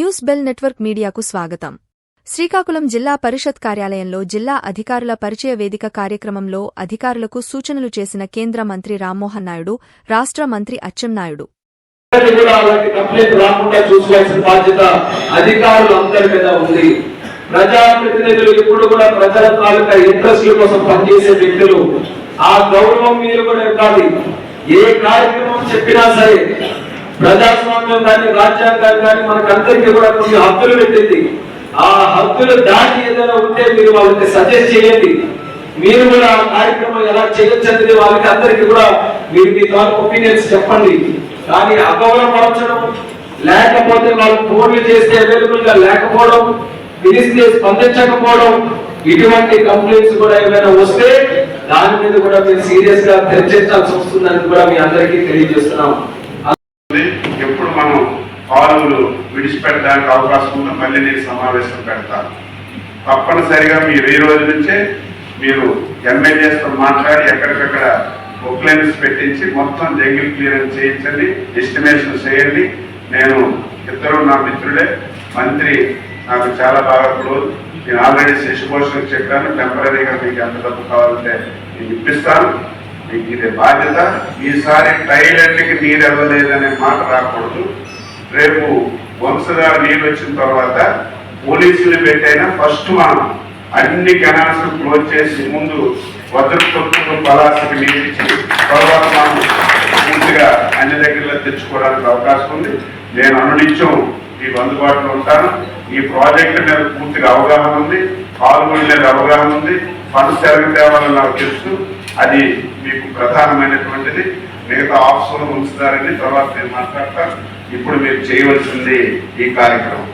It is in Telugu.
న్యూస్ బెల్ నెట్వర్క్ మీడియాకు స్వాగతం. శ్రీకాకుళం జిల్లా పరిషత్ కార్యాలయంలో జిల్లా అధికారుల పరిచయ వేదిక కార్యక్రమంలో అధికారులకు సూచనలు చేసిన కేంద్ర మంత్రి రామ్మోహన్ నాయుడు రాష్ట్ర మంత్రి అచ్చెన్నాయుడు ప్రజాప్రతినిధులు కూడా ప్రజల తాలూకా ఇంట్రెస్ట్ల కోసం పనిచేసే వ్యక్తులు. ఆ గౌరవం మీరు కూడా ఇవ్వాలి. ఏ కార్యక్రమం చెప్పినా సరే ప్రజాస్వామ్యం కానీ రాజ్యాంగం కానీ మనకందరికీ కూడా కొన్ని హక్కులు పెట్టింది. ఆ హక్కులు దాటి ఏదైనా ఉంటే మీరు వాళ్ళకి సజెస్ట్ చేయండి. మీరు కూడా ఆ కార్యక్రమం ఎలా చేయొచ్చు అనేది వాళ్ళకి అందరికీ కూడా మీరు మీ ద్వారా ఒపీనియన్స్ చెప్పండి. కానీ అగౌరవపరచడం లేకపోతే వాళ్ళు ఫోన్లు చేస్తే అవైలబుల్గా లేకపోవడం పిలిస్తే స్పందించకపోవడం ఇటువంటి కంప్లైంట్స్ కూడా ఏమైనా వస్తే దాని మీద కూడా మీరు సీరియస్గా చర్చించాల్సి వస్తుందని కూడా మీ అందరికీ తెలియజేస్తున్నాం. కాలువలు విడిచిపెట్టడానికి అవకాశం ఉందో మళ్ళీ నేను సమావేశం పెడతాను. తప్పనిసరిగా మీరు ఈ రోజు నుంచే మీరు ఎమ్మెల్యేస్తో మాట్లాడి ఎక్కడికక్కడ ఒక్లైన్స్ పెట్టించి మొత్తం జంగిల్ క్లియరెన్స్ చేయించండి ఎస్టిమేషన్ చేయండి. నేను ఇద్దరు నా మిత్రుడే మంత్రి నాకు చాలా బాగా క్లోజ్ నేను ఆల్రెడీ శశిభూషణ్ చెప్పాను టెంపరీగా మీకు ఎంత డబ్బు కావాలంటే నేను ఇప్పిస్తాను. మీకు ఇది బాధ్యత. ఈసారి టైలెట్కి నీరు ఇవ్వలేదనే మాట రాకూడదు. రేపు వంశధార నీళ్ళు వచ్చిన తర్వాత పోలీసులు పెట్టైనా ఫస్ట్ మనం అన్ని కెనాల్స్ క్లోజ్ చేసి ముందు వజ్రపొత్తులు పలాసకి నీళ్ళు ఇచ్చి తర్వాత మనం పూర్తిగా అన్ని దగ్గరలో తెచ్చుకోవడానికి అవకాశం ఉంది. నేను అనునిత్యం మీకు అందుబాటులో ఉంటాను. ఈ ప్రాజెక్టు మీద పూర్తిగా అవగాహన ఉంది. పాల్గొని మీద అవగాహన ఉంది. ఫండ్స్ ఎరగ తేవాలని నాకు తెలుసు. అది మీకు ప్రధానమైనటువంటిది. మిగతా ఆఫీసులు ఉంచుతారని తర్వాత నేను మాట్లాడతాను ఇప్పుడు మీరు చేయవలసింది ఈ కార్యక్రమం.